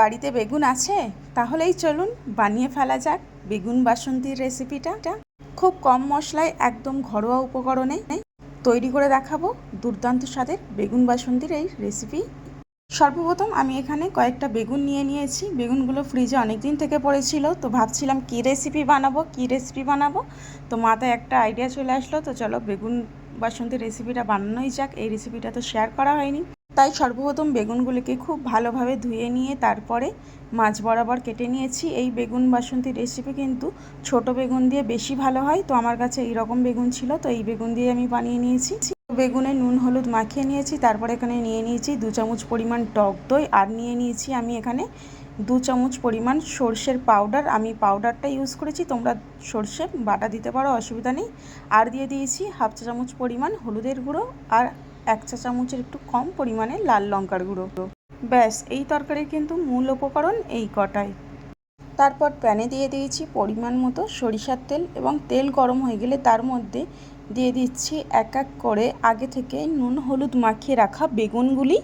বাড়িতে বেগুন আছে? তাহলেই চলুন বানিয়ে ফেলা যাক বেগুন বাসন্তীর রেসিপিটা খুব কম মশলায় একদম ঘরোয়া উপকরণে তৈরি করে দেখাবো দুর্দান্ত স্বাদের বেগুন বাসন্তীর এই রেসিপি সর্বপ্রথম আমি এখানে কয়েকটা বেগুন নিয়ে নিয়েছি। বেগুনগুলো ফ্রিজে অনেক দিন থেকে পড়েছিল, তো ভাবছিলাম কী রেসিপি বানাবো, কী রেসিপি বানাবো? তো মাথায় একটা আইডিয়া চলে আসলো, তো চলো বেগুন বাসন্তী রেসিপিটা বানানোই যাক। এই রেসিপিটা তো শেয়ার করা হয়নি। তাই সর্বপ্রথম বেগুনগুলিকে খুব ভালোভাবে ধুয়ে নিয়ে তারপরে মাছ বরাবর কেটে নিয়েছি। এই বেগুন বাসন্তী রেসিপি কিন্তু ছোট বেগুন দিয়ে বেশি ভালো হয়। তো আমার কাছে এই রকম বেগুন ছিল, তো এই বেগুন দিয়ে আমি বানিয়ে নিয়েছি। বেগুনে নুন, হলুদ মাখিয়ে নিয়েছি, তারপরে এখানে নিয়ে নিয়েছি দু চামচ পরিমাণ টক দই, আর নিয়ে নিয়েছি আমি এখানে দু চামচ পরিমাণ সর্ষের পাউডার আমি পাউডারটা ইউজ করেছি, তোমরা সর্ষে বাটা দিতে পারো, অসুবিধা নেই। আর দিয়ে দিয়েছি হাফ চা চামচ পরিমাণ হলুদের গুঁড়ো, আর এক চা চামচের একটু কম পরিমাণে লাল লঙ্কার গুঁড়ো। ব্যাস, এই তরকারির কিন্তু মূল উপকরণ এই কটাই। তারপর প্যানে দিয়ে দিয়েছি পরিমাণ মতো সরিষার তেল এবং তেল গরম হয়ে গেলে তার মধ্যে দিয়ে দিচ্ছি এক এক করে আগে থেকে নুন হলুদ মাখিয়ে রাখা বেগুনগুলি।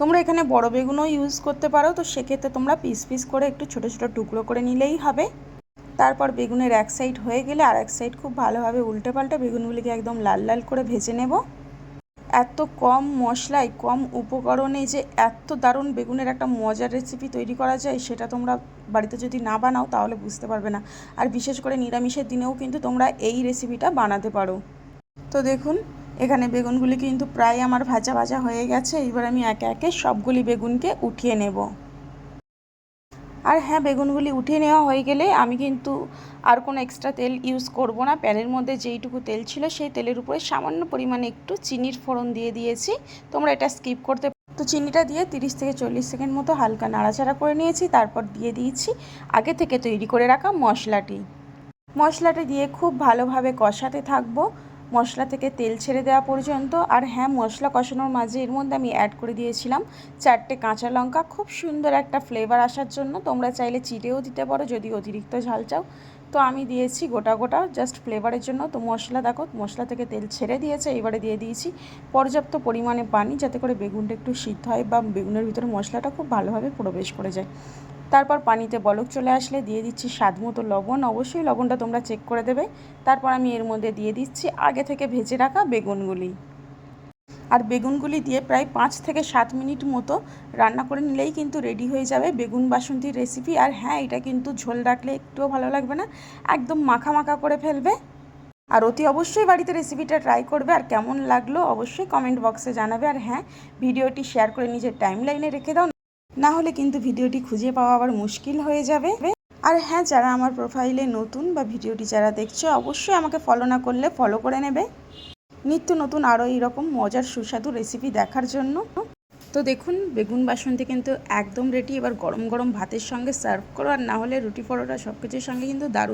তোমরা এখানে বড় বেগুনও ইউজ করতে পারো, তো সেক্ষেত্রে তোমরা পিস পিস করে একটু ছোটো ছোটো টুকরো করে নিলেই হবে। তারপর বেগুনের এক সাইড হয়ে গেলে আর এক সাইড খুব ভালোভাবে উল্টে পাল্টে বেগুনগুলিকে একদম লাল লাল করে ভেজে নেব। এত কম মশলায়, কম উপকরণে যে এত দারুণ বেগুনের একটা মজার রেসিপি তৈরি করা যায়, সেটা তোমরা বাড়িতে যদি না বানাও তাহলে বুঝতে পারবে না। আর বিশেষ করে নিরামিষের দিনেও কিন্তু তোমরা এই রেসিপিটা বানাতে পারো। তো দেখুন, এখানে বেগুনগুলি কিন্তু প্রায় আমার ভাজা ভাজা হয়ে গেছে। এবার আমি একে একে সবগুলি বেগুনকে উঠিয়ে নেব। আর হ্যাঁ বেগুনগুলি উঠিয়ে নেওয়া হয়ে গেলে আমি কিন্তু আর কোনো এক্সট্রা তেল ইউজ করব না। প্যানের মধ্যে যেইটুকু তেল ছিল সেই তেলের উপরে সামান্য পরিমাণে একটু চিনির ফোড়ন দিয়ে দিয়েছি। তোমরা এটা স্কিপ করতে তো চিনিটা দিয়ে তিরিশ থেকে চল্লিশ সেকেন্ড মতো হালকা নাড়াচাড়া করে নিয়েছি, তারপর দিয়ে দিয়েছি আগে থেকে তৈরি করে রাখা মশলাটি। মশলাটি দিয়ে খুব ভালোভাবে কষাতে থাকব। মশলা থেকে তেল ছেড়ে দেওয়া পর্যন্ত। আর হ্যাঁ মশলা কষানোর মাঝে এর মধ্যে আমি অ্যাড করে দিয়েছিলাম চারটে কাঁচা লঙ্কা। খুব সুন্দর একটা ফ্লেভার আসার জন্য। তোমরা চাইলে চিটেও দিতে পারো, যদি অতিরিক্ত ঝাল চাও। তো আমি দিয়েছি গোটা গোটা জাস্ট ফ্লেভারের জন্য। তো মশলা দেখো, মশলা থেকে তেল ছেড়ে দিয়েছে, এবারে দিয়ে দিয়েছি পর্যাপ্ত পরিমাণে পানি, যাতে করে বেগুনটা একটু সিদ্ধ হয় বা বেগুনের ভিতরে মশলাটা খুব ভালোভাবে প্রবেশ করে যায়। তারপর পানিতে বলক চলে আসলে দিয়ে দিচ্ছি স্বাদ মতো লবণ। অবশ্যই লবণটা তোমরা চেক করে দেবে। তারপর আমি এর মধ্যে দিয়ে দিচ্ছি আগে থেকে ভেজে রাখা বেগুনগুলি। আর বেগুনগুলি দিয়ে প্রায় পাঁচ থেকে সাত মিনিট মতো রান্না করে নিলেই কিন্তু রেডি হয়ে যাবে বেগুন বাসন্তীর রেসিপি আর হ্যাঁ এটা কিন্তু ঝোল রাখলে একটুও ভালো লাগবে না। একদম মাখা মাখা করে ফেলবে। আর অতি অবশ্যই বাড়িতে রেসিপিটা ট্রাই করবে। আর কেমন লাগল অবশ্যই কমেন্ট বক্সে জানাবে। আর হ্যাঁ ভিডিওটি শেয়ার করে নিজের টাইম লাইনে রেখে দাও। না হলে কিন্তু ভিডিওটি খুঁজে পাওয়া আবার মুশকিল হয়ে যাবে। আর হ্যাঁ যারা আমার প্রোফাইলে নতুন বা ভিডিওটি যারা দেখছে, অবশ্যই আমাকে ফলো না করলে ফলো করে নেবে। নিত্য নতুন আরও এইরকম মজার সুস্বাদু রেসিপি দেখার জন্য। তো দেখুন, বেগুন বাসন্তী কিন্তু একদম রেডি এবার গরম গরম ভাতের সঙ্গে সার্ভ করো, আর না হলে রুটি পরোটা সব কিছুর সঙ্গে কিন্তু দারুণ।